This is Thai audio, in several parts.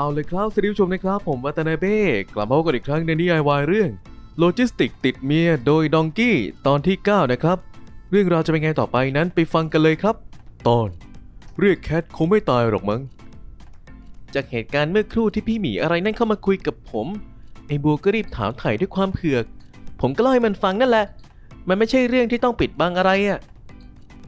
เอาเลยครับสวัสดีผู้ชมนะครับ ผมวัตนาเบ้กลับมาพบกันอีกครั้งในนิยายวายเรื่องโลจิสติกติดเมียโดยดองกี้ตอนที่ 9 นะครับ เรื่องราวจะเป็นไงต่อไปนั้นไปฟังกันเลยครับ ตอน เรียกแคทคงไม่ตายหรอกมั้งจากเหตุการณ์เมื่อครู่ที่พี่หมีอะไรนั่นเข้ามาคุยกับผม ไอ้บัวก็รีบถามไถ่ด้วยความเผือก ผมก็เล่าให้มันฟังนั่นแหละ มันไม่ใช่เรื่องที่ต้องปิดบังอะไรอะ่ะ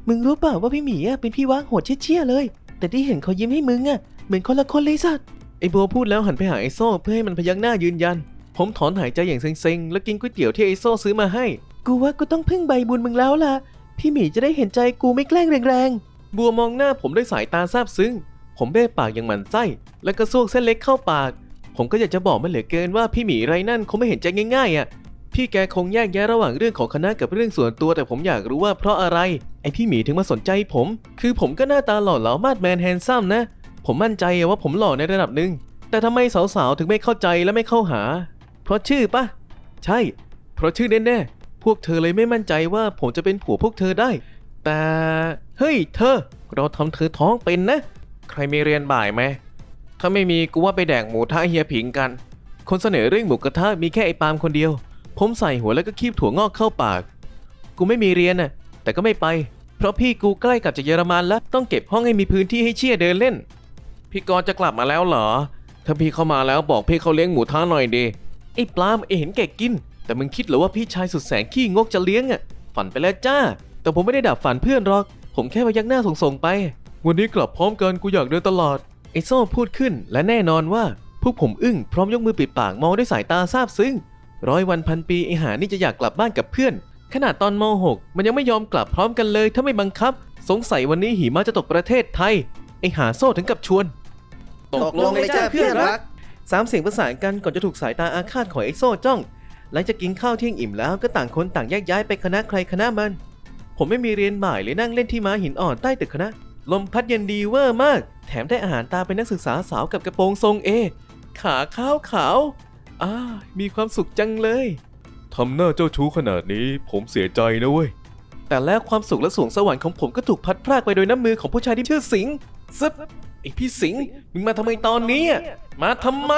มึงรู้เปล่าว่าพี่หมีอะเป็นพี่ว่างโหดเชี่ยๆเลย แต่ที่เห็นเขายิ้มให้มึงอะเหมือนคนละคนเลยสัตว์ ไอ้บัวพูดแล้วหันไปหาไอโซ่เพื่อให้มันพยักหน้ายืนยัน ผมถอนหายใจอย่างเซ็งๆ แล้วกินก๋วยเตี๋ยวที่ไอโซ่ซื้อมาให้ กูว่ากูต้องพึ่งใบบุญมึงแล้วล่ะ พี่หมีจะได้เห็นใจกูไม่แกล้งแรงๆ บัวมองหน้าผมด้วยสายตาซาบซึ้ง ผมเบ้ปากอย่างหมันไส้ แล้วก็ซวกเส้นเล็กเข้าปาก ผมก็อยากจะบอกมันเหลือเกินว่าพี่หมีไรนั่นคงไม่เห็นใจง่ายๆอะ พี่แกคงแยกแยะระหว่างเรื่องของคณะกับเรื่องส่วนตัว แต่ผมอยากรู้ว่าเพราะอะไร ไอพี่หมีถึงมาสนใจผม คือผมก็หน้าตาหล่อเหลามาดแมนแฮนซัมนะ ผมมั่นใจว่าผมหล่อในระดับหนึ่ง แต่ทำไมสาวๆ ถึงไม่เข้าใจและไม่เข้าหา เพราะชื่อปะ ใช่ เพราะชื่อแน่ๆ พวกเธอเลยไม่มั่นใจว่าผมจะเป็นผัวพวกเธอได้ แต่ เฮ้ย เธอ เราทำเธอท้องเป็นนะ ใครมีเรียนบ่ายไหม ถ้าไม่มีกูว่าไปแดกหมูทะเฮียผิงกัน คนเสนอเรื่องหมูกระทะมีแค่ไอ้ปามคนเดียว ผมใส่หัวแล้วก็คีบถั่วงอกเข้าปาก กูไม่มีเรียนน่ะ แต่ก็ไม่ไป เพราะพี่กูใกล้กับจากเยอรมันแล้วต้องเก็บห้องให้มีพื้นที่ให้เชี่ยเดินเล่น พี่กรณ์จะกลับมาแล้วเหรอ ถ้าพี่เข้ามาแล้วบอกพี่เขาเลี้ยงหมูท้าหน่อยดีไอ้ปลามไอ้เห็นแก่กิน แต่มึงคิดเหรอว่าพี่ชายสุดแสนขี้งกจะเลี้ยงอะ ฝันไปแล้วจ้า แต่ผมไม่ได้ดับฝันเพื่อนหรอก ผมแค่พยักหน้าส่งๆไป วันนี้กลับพร้อมกันกูอยากเดินตลาด ไอ้โซ่พูดขึ้นและแน่นอนว่าพวกผมอึ้งพร้อมยกมือปิดปากมองด้วยสายตาซาบซึ้งร้อยวันพันปีไอหานี่จะอยากกลับบ้านกับเพื่อน ขนาดตอนม .6 มันยังไม่ยอมกลับพร้อมกันเลยถ้าไม่บังคับ สงสัยวันนี้หิมะจะตกประเทศไทย ไอหาโซ่ถึงกับชวน ตกลงเลยจ้าเพื่อนรัก สามเสียงประสานกันก่อนจะถูกสายตาอาฆาตของไอโซ่จ้อง หลังจากกินข้าวเที่ยงอิ่มแล้วก็ต่างคนต่างแยกย้ายไปคณะใครคณะมัน ผมไม่มีเรียนบ่ายเลยนั่งเล่นที่ม้าหินอ่อนใต้ตึกคณะ ลมพัดเย็นดีเวอร์มาก แถมได้อาหารตาเป็นนักศึกษาสาวกับกระโปรงทรงเอ ขาขาวขาวอ่ามีความสุขจังเลยทำหน้าเจ้าชู้ขนาดนี้ผมเสียใจนะเว้ยแต่แล้วความสุขและสวงสวรรค์ของผมก็ถูกพัดพรากไปโดยน้ำมือของผู้ชายที่ชื่อสิงห์ ซึบไอพี่สิงห์มึงมาทำไมตอนนี้อะมาทำไม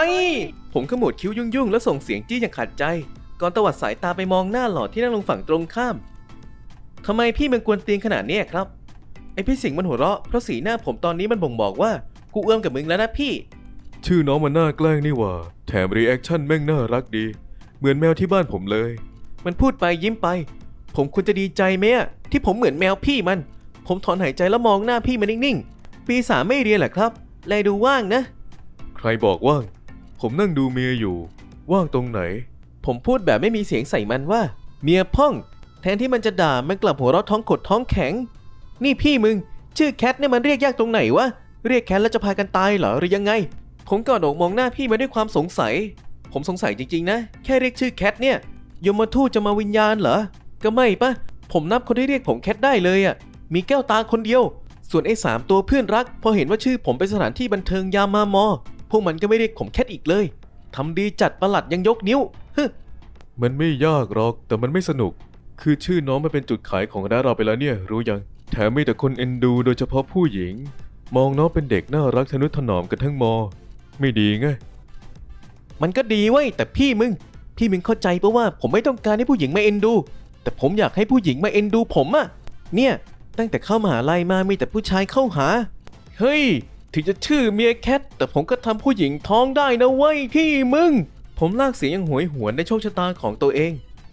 ผมขมวดคิ้วยุ่งๆ แล้วส่งเสียงจี้อย่างขัดใจ ก่อนตวัดสายตาไปมองหน้าหล่อที่นั่งลงฝั่งตรงข้ามทำไมพี่มันกวนตีนขนาดเนี้ยครับ ไอพี่สิงห์มันหัวเราะเพราะสีหน้าผมตอนนี้มันบ่งบอกว่ากูเอื้อมกับมึงแล้วนะพี่ ชื่อน้องมันน่าแกล้งนี่ว่า แถมรีแอคชั่นแม่งน่ารักดี เหมือนแมวที่บ้านผมเลย มันพูดไปยิ้มไป ผมควรจะดีใจไหมอะที่ผมเหมือนแมวพี่มัน ผมถอนหายใจแล้วมองหน้าพี่มันนิ่งๆ ปีสามไม่เรียนเหรอครับแลดูว่างนะ ใครบอกว่าง ผมนั่งดูเมียอยู่ ว่างตรงไหน ผมพูดแบบไม่มีเสียงใส่มันว่า เมียพ่อง แทนที่มันจะด่ามันกลับหัวเราะท้องกดท้องแข็ง นี่พี่มึง ชื่อแคทเนี่ยมันเรียกยากตรงไหนวะ เรียกแคทแล้วจะพากันตายเหรอหรือยังไง ผมกอดอกมองหน้าพี่มาด้วยความสงสัย ผมสงสัยจริงๆนะ แค่เรียกชื่อแคทเนี่ยยมทูตจะมาวิญญาณเหรอ ก็ไม่ปะผมนับคนที่เรียกผมแคทได้เลยอะ่ะ มีแก้วตาคนเดียว ส่วนไอ้สามตัวเพื่อนรัก พอเห็นว่าชื่อผมเป็นสถานที่บันเทิงยามมามอ พวกมันก็ไม่เรียกผมแคทอีกเลยทำดีจัดประหลัดยังยกนิ้วฮึมันไม่ยากหรอกแต่มันไม่สนุก คือชื่อน้องมันเป็นจุดขายของคณะเราไปแล้วเนี่ย รู้ยัง แถมมีแต่คนเอ็นดู โดยเฉพาะผู้หญิง มองน้องเป็นเด็กน่ารักทนุถนอมกันทั้งมอ ไม่ดีไงมันก็ดีเว้ยแต่พี่มึง พี่มึงเข้าใจปะว่าผมไม่ต้องการให้ผู้หญิงมาเอ็นดู แต่ผมอยากให้ผู้หญิงมาเอ็นดูผมอะเนี่ย ตั้งแต่เข้ามหาลัยมามีแต่ผู้ชายเข้าหา เฮ้ย ถึงจะชื่อเมียแคท แต่ผมก็ทำผู้หญิงท้องได้นะเว้ยพี่มึง ผมลากเสียงยังหวยหวนในโชคชะตาของตัวเอง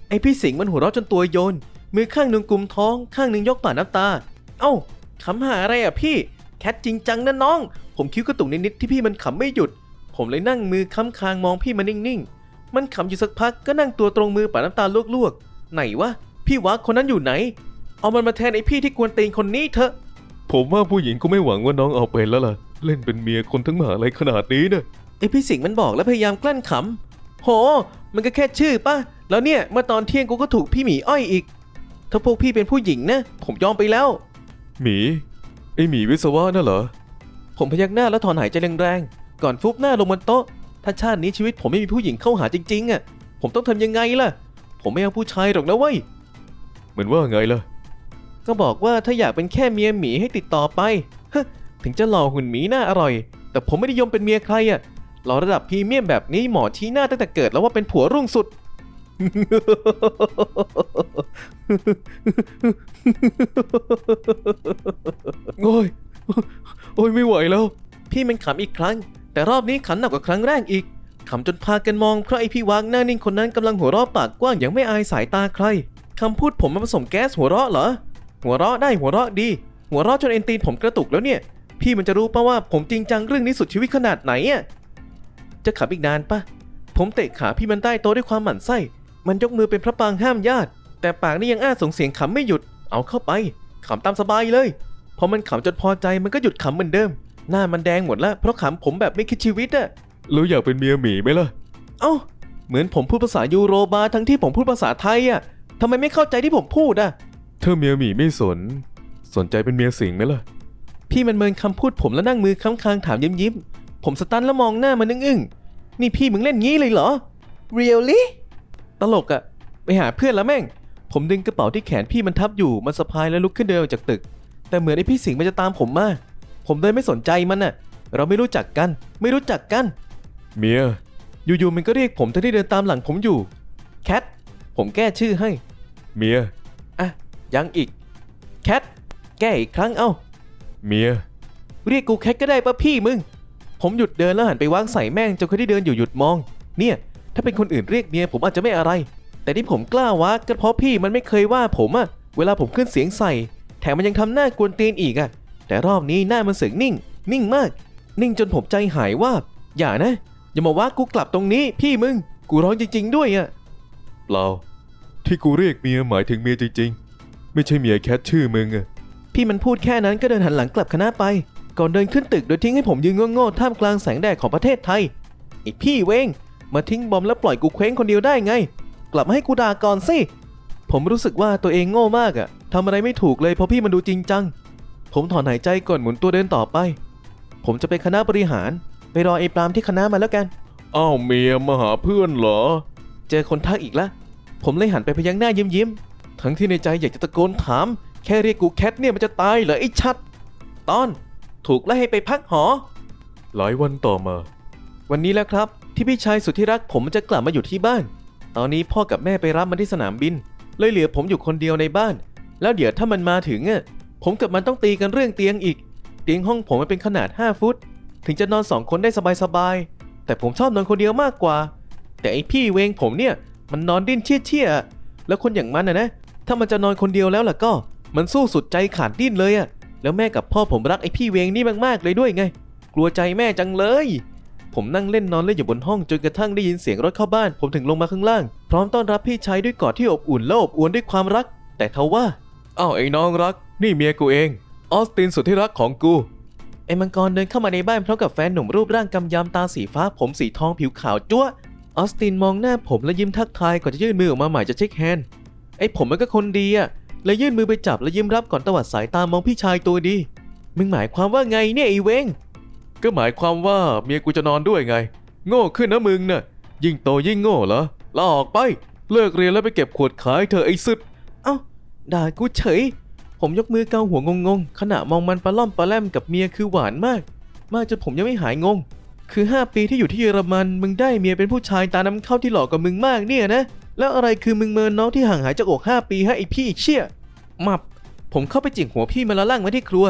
ไอพี่สิงห์มันหัวเราะจนตัวโยน มือข้างหนึ่งกุมท้อง ข้างหนึ่งยกป่าน้ำตา เอ้าขำหาอะไรอะพี่ แคทจริงจังนะน้อง ผมคิ้วกระตุกนิดๆที่พี่มันขำไม่หยุด ผมเลยนั่งมือค้ำคางมองพี่มันนิ่งๆ มันขำอยู่สักพักก็นั่งตัวตรงมือป่าน้ำตาลวกๆ ไหนวะพี่วักคนนั้นอยู่ไหน เอามันมาแทนไอพี่ที่กวนตีนคนนี้เถอะ ผมว่าผู้หญิงก็ไม่หวังว่าน้องเอาเป็นแล้วล่ะ เล่นเป็นเมียคนทั้งมหาลัยขนาดนี้นะไอพี่สิงห์มันบอกแล้วพยายามกลั้นขำโห มันก็แค่ชื่อป่ะ แล้วเนี่ยเมื่อตอนเที่ยงกูก็ถูกพี่หมีอ้อยอีก ถ้าพวกพี่เป็นผู้หญิงนะ ผมยอมไปแล้ว หมี ไอหมีวิศวะน่ะเหรอ ผมพยักหน้าแล้วถอนหายใจแรงๆ ก่อนฟุบหน้าลงบนโต๊ะ ถ้าชาตินี้ชีวิตผมไม่มีผู้หญิงเข้าหาจริงๆอะ ผมต้องทำยังไงล่ะ ผมไม่เอาผู้ชายหรอกนะเว้ย เหมือนว่าไงล่ะ ก็บอกว่าถ้าอยากเป็นแค่เมียหมีให้ติดต่อไปฮถึงจะหล่อหุ่นหมีหน้าอร่อย แต่ผมไม่ได้ยอมเป็นเมียใครอะหล่อระดับพรีเมียมแบบนี้หมอชี้หน้าตั้งแต่เกิดแล้วว่าเป็นผัวรุ่งสุด โอ้ย โอ้ยไม่ไหวแล้ว พี่มันขำอีกครั้ง แต่รอบนี้ขำหนักกว่าครั้งแรกอีกขำจนพากันมองเพราะไอพี่วางหน้านิ่งคนนั้นกำลังหัวเราะปากกว้างอย่างไม่อายสายตาใครคำพูดผมมันผสมแก๊สหัวเราะเหรอ หัวเราะได้หัวเราะดี หัวเราะจนเอ็นตีนผมกระตุกแล้วเนี่ย พี่มันจะรู้ปะว่าผมจริงจังเรื่องนี้สุดชีวิตขนาดไหนอะจะขับอีกนานปะผมเตะขาพี่มันใต้โต๊ะด้วยความหมั่นไส้ มันยกมือเป็นพระปรางห้ามญาติ แต่ปากนี่ยังอ้าส่งเสียงขำไม่หยุด เอาเข้าไปขำตามสบายเลย พอมันขำจนพอใจมันก็หยุดขำเหมือนเดิม หน้ามันแดงหมดแล้วเพราะขำผมแบบไม่คิดชีวิตอะแล้วอยากเป็นเมียหมีไหมล่ะ เอ้า เหมือนผมพูดภาษายูโรบาทั้งที่ผมพูดภาษาไทยอะทำไมไม่เข้าใจที่ผมพูดอะ ถ้าเมียหมีไม่สน สนใจเป็นเมียสิงไหมล่ะ พี่มันเมินคำพูดผมแล้วนั่งมือค้ำคางถามยิ้มยิ้มๆผมสตันแล้วมองหน้ามันอึ้งๆ นี่พี่มึงเล่นงี้เลยเหรอ really ตลกอะไปหาเพื่อนแล้วแม่ง ผมดึงกระเป๋าที่แขนพี่มันทับอยู่ มันสะพายแล้วลุกขึ้นเดินออกจากตึก แต่เหมือนไอ้พี่สิงห์มันจะตามผมมา ผมเลยไม่สนใจมันน่ะ เราไม่รู้จักกัน ไม่รู้จักกัน เมีย อยู่ๆมันก็เรียกผมทั้งที่เดินตามหลังผมอยู่ แคท ผมแก้ชื่อให้ เมียอะ ยังอีก แคท แก้อีกครั้งเอ้า เมีย เรียกกูแคทก็ได้ปะพี่มึง ผมหยุดเดินแล้วหันไปวางใส่แม่งจนคนที่เดินอยู่หยุดมอง เนี่ย ถ้าเป็นคนอื่นเรียกเมียผมอาจจะไม่อะไร แต่ที่ผมกล้าว่าก็เพราะพี่มันไม่เคยว่าผมอะเวลาผมขึ้นเสียงใส่ แถมมันยังทำหน้ากวนตีนอีกอะแต่รอบนี้หน้ามันเสียงนิ่ง นิ่งมาก นิ่งจนผมใจหายว่าบอย่านะ อย่ามาว่ากูกลับตรงนี้ พี่มึง กูร้องจริง ๆ ด้วยอะเปล่า ที่กูเรียกเมียหมายถึงเมียจริง ๆ ไม่ใช่เมียแคทชื่อมึงอะพี่มันพูดแค่นั้นก็เดินหันหลังกลับคณะไป ก่อนเดินขึ้นตึกโดยทิ้งให้ผมยืนโง่ๆท่ามกลางแสงแดดของประเทศไทยไอ้พี่เวงมาทิ้งบอมแล้วปล่อยกูเคว้งคนเดียวได้ไง กลับมาให้กูด่าก่อนสิผมรู้สึกว่าตัวเองโง่มากอะทำอะไรไม่ถูกเลยเพราะพี่มันดูจริงจัง ผมถอนหายใจก่อนหมุนตัวเดินต่อไป ผมจะไปคณะบริหาร ไปรอไอ้ปรามที่คณะมาแล้วกัน อ้าวเมียมาหาเพื่อนเหรอ เจอคนทักอีกละ ผมเลยหันไปพยักหน้ายิ้มยิ้มๆ ทั้งที่ในใจอยากจะตะโกนถาม แค่เรียกกูแคทเนี่ยมันจะตายเหรอไอ้ชัด ตอนถูกไล่ให้ไปพักหอ หลายวันต่อมา วันนี้แล้วครับ ที่พี่ชายสุดที่รักผมจะกลับมาอยู่ที่บ้าน ตอนนี้พ่อกับแม่ไปรับมันที่สนามบิน เลยเหลือผมอยู่คนเดียวในบ้าน แล้วเดี๋ยวถ้ามันมาถึงอะผมกับมันต้องตีกันเรื่องเตียงอีก เตียงห้องผมมันเป็นขนาด 5 ฟุต ถึงจะนอนสองคนได้สบายๆแต่ผมชอบนอนคนเดียวมากกว่า แต่ไอพี่เวงผมเนี่ยมันนอนดิ้นเชี่ยเชี่ยๆอะแล้วคนอย่างมันนะนะ ถ้ามันจะนอนคนเดียวแล้วล่ะก็ มันสู้สุดใจขาดดิ้นเลยอะแล้วแม่กับพ่อผมรักไอพี่เวงนี่มากๆเลยด้วยไง กลัวใจแม่จังเลย ผมนั่งเล่นนอนเล่นอยู่บนห้องจนกระทั่งได้ยินเสียงรถเข้าบ้าน ผมถึงลงมาข้างล่าง พร้อมต้อนรับพี่ชายด้วยกอดที่อบอุ่นและอบอวลด้วยความรัก แต่ทว่าอ้าวไอ้น้องรัก นี่เมียกูเอง ออสตินสุดที่รักของกูไอ้มังกรเดินเข้ามาในบ้านพร้อมกับแฟนหนุ่มรูปร่างกำยำตาสีฟ้า ผมสีทองผิวขาวจ้วออสตินมองหน้าผมและยิ้มทักทายก่อนจะยื่นมือออกมาหมายจะเช็คแฮนด์ ไอ้ผมมันก็คนดีอะเลยยื่นมือไปจับและยิ้มรับก่อนตวัดสายตามองพี่ชายตัวดี มึงหมายความว่าไงเนี่ยไอ้เวง ก็หมายความว่าเมียกูจะนอนด้วยไง โง่ขึ้นนะมึงน่ะ ยิ่งโตยิ่งโง่เหรอลาออกไป เลิกเรียนแล้วไปเก็บขวดขายเธอะไอ้สุด เอ้า ด่ากูเฉย ผมยกมือเกาหัวงงๆ ขณะมองมันปลาล่อมปลาแล่มกับเมียคือหวานมาก มากจนผมยังไม่หายงง คือ 5 ปีที่อยู่ที่เยอรมันมึงได้เมียเป็นผู้ชายตาน้ำเข้าที่หล่อกว่ามึงมากเนี่ยนะ แล้วอะไรคือมึงเมินน้องที่ห่างหายจากอก5ปีให้ไอพี่เชี่ยมับ ผมเข้าไปจิกหัวพี่มาล้วล่างไว้ที่ครัว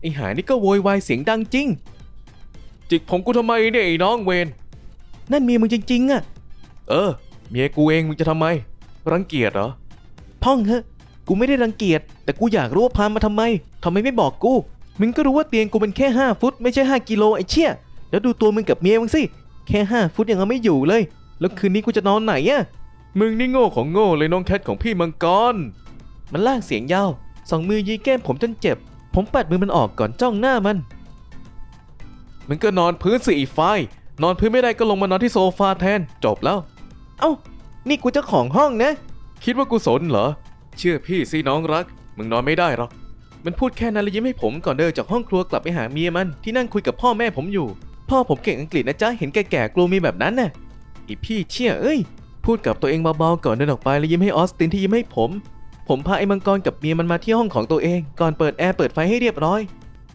ไอหายนี่ก็โวยวายเสียงดังจริง จิกผมกูทำไมเนี่ยไอ้น้องเวนนั่นเมียมึงจริงๆอะเออ เมียกูเองมึงจะทำไม รังเกียจเหรอพ่องเฮะกูไม่ได้รังเกียจแต่กูอยากรู้ว่าพามาทำไมทำไมไม่บอกกู มึงก็รู้ว่าเตียงกูเป็นแค่ 5 ฟุต ไม่ใช่ 5 กิโลไอ้เชี่ยแล้วดูตัวมึงกับเมียมึงสิ แค่ 5 ฟุตยังเอาไม่อยู่เลย แล้วคืนนี้กูจะนอนไหนอะ มึงนี่โง่ของโง่เลยน้องแคทของพี่มังกร มันลากเสียงยาวสองมือยีแก้มผมจนเจ็บ ผมปัดมือมันออกก่อนจ้องหน้ามันมึงก็นอนพื้นสิอีไฟนอนพื้นไม่ได้ก็ลงมานอนที่โซฟาแทน จบแล้ว เอ้า นี่กูเจ้าของห้องนะ คิดว่ากูสนเหรอ เชื่อพี่สิน้องรัก มึงนอนไม่ได้หรอก มันพูดแค่นั้นแล้วยิ้มให้ผมก่อนเดินจากห้องครัวกลับไปหาเมียมันที่นั่งคุยกับพ่อแม่ผมอยู่ พ่อผมเก่งอังกฤษนะจ๊ะ เห็นแก่ๆกลัวมีแบบนั้นน่ะ อีพี่เชี่ยเอ้ย พูดกับตัวเองเบาๆก่อนเดินออกไปแล้วยิ้มให้ออสตินที่ยิ้มให้ผม ผมพาไอ้มังกรกับเมียมันมาที่ห้องของตัวเอง ก่อนเปิดแอร์เปิดไฟให้เรียบร้อย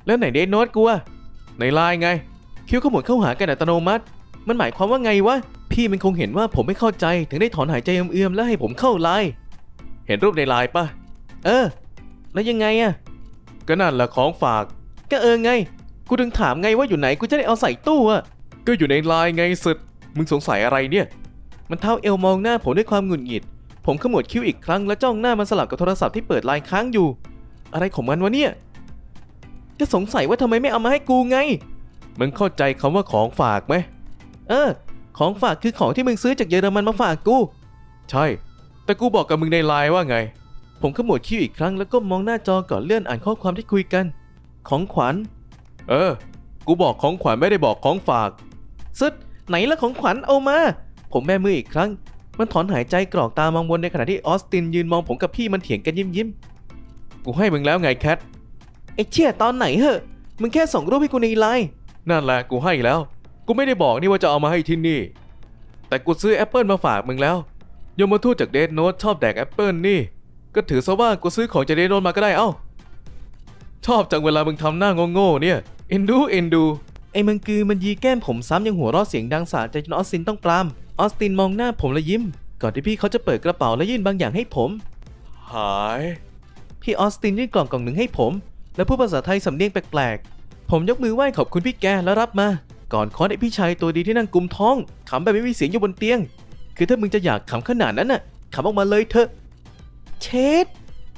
แล้วไหนเดนโนตกูอะในไลน์ไง คิ้วขมวดเข้าหากันอัตโนมัติ มันหมายความว่าไงวะพี่มันคงเห็นว่าผมไม่เข้าใจถึงได้ถอนหายใจเอื้อมๆแล้วให้ผมเข้าไลน์เห็นรูปในไลน์ปะเออ แล้วยังไงอะก็นั่นแหละของฝาก ก็เออไง กูถึงถามไงว่าอยู่ไหนกูจะได้เอาใส่ตู้อะก็อยู่ในไลน์ไงสุดมึงสงสัยอะไรเนี่ย มันเท้าเอวมองหน้าผมด้วยความหงุดหงิด ผมขมวดคิ้วอีกครั้งแล้วจ้องหน้ามันสลับกับโทรศัพท์ที่เปิดไลน์ค้างอยู่ อะไรของมันวะเนี่ย ก็สงสัยว่าทำไมไม่เอามาให้กูไง มึงเข้าใจคำว่าของฝากไหม เออ ของฝากคือของที่มึงซื้อจากเยอรมันมาฝากกู ใช่ แต่กูบอกกับมึงในไลน์ว่าไง ผมขมวดคิ้วอีกครั้งแล้วก็มองหน้าจอก่อนเลื่อนอ่านข้อความที่คุยกัน ของขวัญ เออ กูบอกของขวัญไม่ได้บอกของฝากซึดไหนละของขวัญเอามา ผมแม่มืออีกครั้ง มันถอนหายใจกรอกตามองบนในขณะที่ออสตินยืนมองผมกับพี่มันเถียงกันยิ้มยิ้มกูให้มึงแล้วไงแคทไอ้เชี่ยตอนไหนเหอะมึงแค่ส่งรูปให้กูในไลน์นั่นแหละกูให้แล้ว กูไม่ได้บอกนี่ว่าจะเอามาให้ที่นี่ แต่กูซื้อแอปเปิลมาฝากมึงแล้วยมมาทูตจากเดดโนตชอบแดกแอปเปิลนี่ ก็ถือซะว่ากูซื้อของจากเดดโนตมาก็ได้เอ้า ชอบจังเวลามึงทำหน้าโง่ๆเนี่ยเอ็นดูเอ็นดู ไอ้มึงคือมันยีแก้มผมซ้ำยังหัวเราะเสียงดังสาใจจนออสตินต้องปรามออสตินมองหน้าผมและยิ้ม ก่อนที่พี่เขาจะเปิดกระเป๋าและยื่นบางอย่างให้ผม หาย พี่ออสตินยื่นกล่องกล่องหนึ่งให้ผม และพูดภาษาไทยสำเนียงแปลกๆ ผมยกมือไหว้ขอบคุณพี่แกแล้วรับมา ก่อนคอนไอพี่ชายตัวดีที่นั่งกุมท้องขำแบบไม่มีเสียงอยู่บนเตียง คือถ้ามึงจะอยากขำขนาดนั้นน่ะขำออกมาเลยเถอะ เชด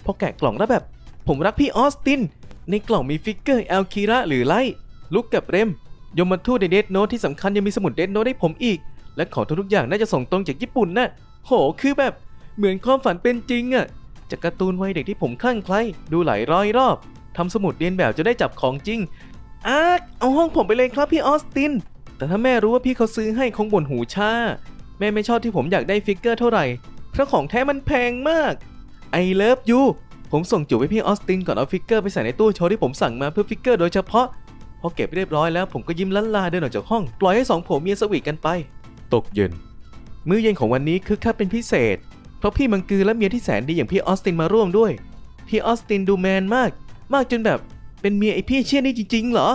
พอแกะกล่องแล้วแบบ ผมรักพี่ออสติน ในกล่องมีฟิกเกอร์แอลคีระหรือไลท์ลุกกับเรม ยมทูตในเดดโนตที่สำคัญยังมีสมุดเดดโนตให้ผมอีก และของทุกอย่างน่าจะส่งตรงจากญี่ปุ่นน่ะโห คือแบบเหมือนความฝันเป็นจริงอะจากการ์ตูนวัยเด็กที่ผมคลั่งไคล้ดูหลายร้อยรอบทำสมุดเรียนแบบจะได้จับของจริงอาเอาห้องผมไปเลยครับพี่ออสติน แต่ถ้าแม่รู้ว่าพี่เขาซื้อให้คงบ่นหูชาแม่ไม่ชอบที่ผมอยากได้ฟิกเกอร์เท่าไหร่เพราะของแท้มันแพงมากไอเลิฟยูผมส่งจูบให้พี่ออสตินก่อนเอาฟิกเกอร์ไปใส่ในตู้โชว์ที่ผมสั่งมาเพื่อฟิกเกอร์โดยเฉพาะ พอเก็บเรียบร้อยแล้วผมก็ยิ้มลันลาเดินออกจากห้อง ปล่อยให้สองผัวเมียสวีทกันไป ตกเย็น มื้อเย็นของวันนี้คึกคักเป็นพิเศษ เพราะพี่มังกือและเมียที่แสนดีอย่างพี่ออสตินมาร่วมด้วย พี่ออสตินดูแมนมาก มากจนแบบเป็นเมียไอพี่เชี่ยนี่จริง ๆ เหรอ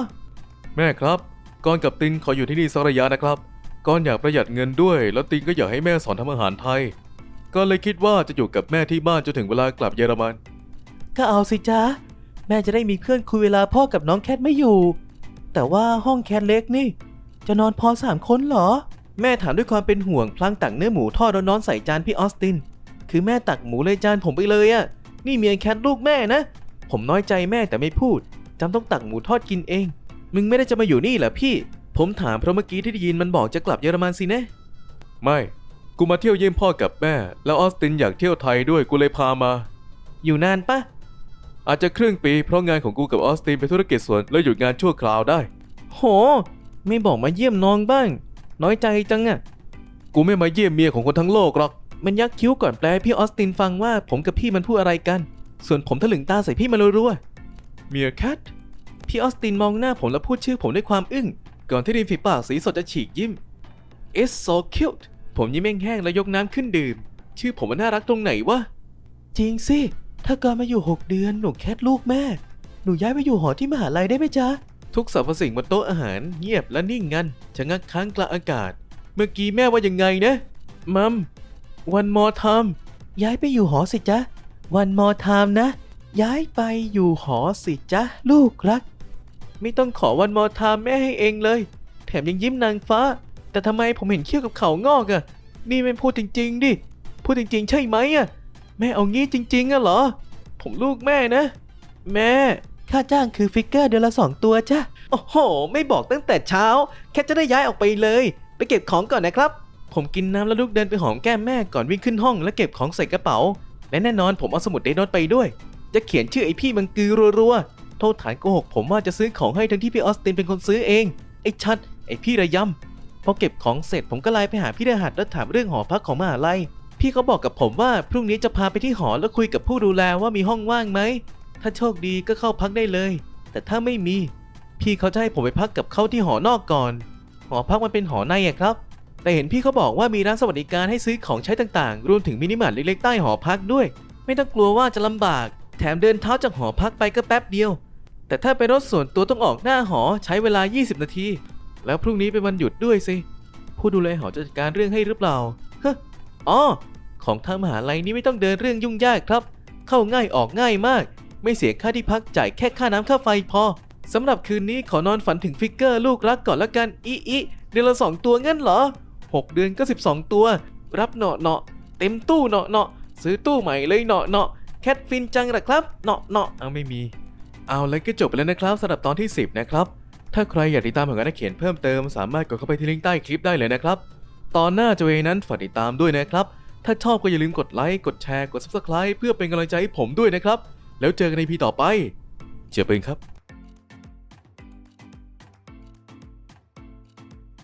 แม่ครับก่อนกับตินขออยู่ที่นี่สักระยะนะครับก่อนอยากประหยัดเงินด้วย แล้วตินก็อยากให้แม่สอนทำอาหารไทย ก็เลยคิดว่าจะอยู่กับแม่ที่บ้านจนถึงเวลากลับเยอรมัน ก็เอาสิจ้าแม่จะได้มีเพื่อนคุยเวลาพ่อกับน้องแคทไม่อยู่ แต่ว่าห้องแคทเล็กนี่ จะนอนพอสามคนเหรอ แม่ถามด้วยความเป็นห่วงพลางตักเนื้อหมูทอดร้อนๆใส่จานพี่ออสติน คือแม่ตักหมูเลยจานผมไปเลยอะนี่เมียแคทลูกแม่นะ ผมน้อยใจแม่แต่ไม่พูดจำต้องตักหมูทอดกินเอง มึงไม่ได้จะมาอยู่นี่เหรอพี่ ผมถามเพราะเมื่อกี้ที่ได้ยินมันบอกจะกลับเยอรมันสินะ ไม่ กูมาเที่ยวเยี่ยมพ่อกับแม่ แล้วออสตินอยากเที่ยวไทยด้วยกูเลยพามา อยู่นานปะ อาจจะครึ่งปีเพราะงานของกูกับออสตินเป็นธุรกิจส่วนแล้วหยุดงานชั่วคราวได้ โห ไม่บอกมาเยี่ยมน้องบ้าง น้อยใจจังอะกูไม่มาเยี่ยมเมียของคนทั้งโลกหรอก มันยักคิ้วก่อนแปลให้พี่ออสตินฟังว่าผมกับพี่มันพูดอะไรกัน ส่วนผมถลึงตาใส่พี่มันรัวๆเมียแคทพี่ออสตินมองหน้าผมแล้วพูดชื่อผมด้วยความอึ้ง ก่อนที่ริมฝีปากสีสดจะฉีกยิ้ม It's so cute ผมยิ้มแห้งๆแล้วยกน้ำขึ้นดื่ม ชื่อผมมันน่ารักตรงไหนวะ จริงสิ ถ้าก่อนมาอยู่ 6 เดือนหนูแคทลูกแม่ หนูย้ายไปอยู่หอที่มหาลัยได้ไหมจ๊ะ ทุกสรรพสิ่งบนโต๊ะอาหารเงียบและนิ่งงันชะงักค้างกลางอากาศ เมื่อกี้แม่ว่ายังไงนะ มัม วันมอทามย้ายไปอยู่หอสิจ๊ะ วันมอทามนะ ย้ายไปอยู่หอสิจ๊ะ ลูกรัก ไม่ต้องขอวันมอทามแม่ให้เองเลย แถมยังยิ้มนางฟ้า แต่ทำไมผมเห็นเขี้ยวกับเขางอกอะนี่ไม่พูดจริง ๆ ดิ พูดจริง ๆ ใช่ไหมอะ แม่เอางี้จริงๆอะเหรอ ผมลูกแม่นะ แม่ ค่าจ้างคือฟิกเกอร์เดือนละสองตัวจ้ะ โอ้โห ไม่บอกตั้งแต่เช้า แค่จะได้ย้ายออกไปเลย ไปเก็บของก่อนนะครับ ผมกินน้ำแล้วลุกเดินไปหอมแก้มแม่ก่อนวิ่งขึ้นห้องแล้วเก็บของใส่กระเป๋า และแน่นอนผมเอาสมุดเดโนตไปด้วย จะเขียนชื่อไอพี่มังกือรัวๆ โทษฐานโกหกผมว่าจะซื้อของให้ทั้งที่พี่ออสตินเป็นคนซื้อเอง ไอ้ชัด ไอพี่ระยำพอเก็บของเสร็จผมก็ไลน์ไปหาพี่รหัสแล้วถามเรื่องหอพักของมหาลัย พี่เขาบอกกับผมว่าพรุ่งนี้จะพาไปที่หอแล้วคุยกับผู้ดูแลว่ามีห้องว่างไหม ถ้าโชคดีก็เข้าพักได้เลย แต่ถ้าไม่มี พี่เขาจะให้ผมไปพักกับเขาที่หอนอกก่อน หอพักมันเป็นหอในอะครับ แต่เห็นพี่เขาบอกว่ามีร้านสวัสดิการให้ซื้อของใช้ต่างๆ รวมถึงมินิมาร์ทเล็กๆใต้หอพักด้วย ไม่ต้องกลัวว่าจะลำบาก แถมเดินเท้าจากหอพักไปก็แป๊บเดียว แต่ถ้าเป็นรถส่วนตัวต้องออกหน้าหอใช้เวลา 20 นาที แล้วพรุ่งนี้เป็นวันหยุดด้วยสิ ผู้ดูแลหอจะจัดการเรื่องให้หรือเปล่าฮะ อ๋อของทางมหาลัยนี้ไม่ต้องเดินเรื่องยุ่งยากครับ เข้าง่ายออกง่ายมาก ไม่เสียค่าที่พักจ่ายแค่ค่าน้ำค่าไฟพอสำหรับคืนนี้ขอนอนฝันถึงฟิกเกอร์ลูกรักก่อนละกันอีอีเดือนละสองตัวงั้นเหรอ 6 เดือนก็ 12 ตัว รับเนาะเนาะเต็มตู้เนาะเนาะซื้อตู้ใหม่เลยเนาะเนาะแคทฟินจังหรอครับเนาะเนาะเอาไม่มี เอาแล้วก็จบไปแล้วนะครับสำหรับตอนที่ 10 นะครับ ถ้าใครอยากติดตามผลงานนักเขียนเพิ่มเติมสามารถกดเข้าไปที่ลิงก์ใต้คลิปได้เลยนะครับ ตอนหน้าจะเวนั้นฝากติดตามด้วยนะครับ ถ้าชอบก็อย่าลืมกดไลค์กดแชร์กด subscribe เพื่อเป็นกำลังใจให้ผมด้วยนะครับ แล้วเจอกันในพีต่อไป เจอเป็นครับ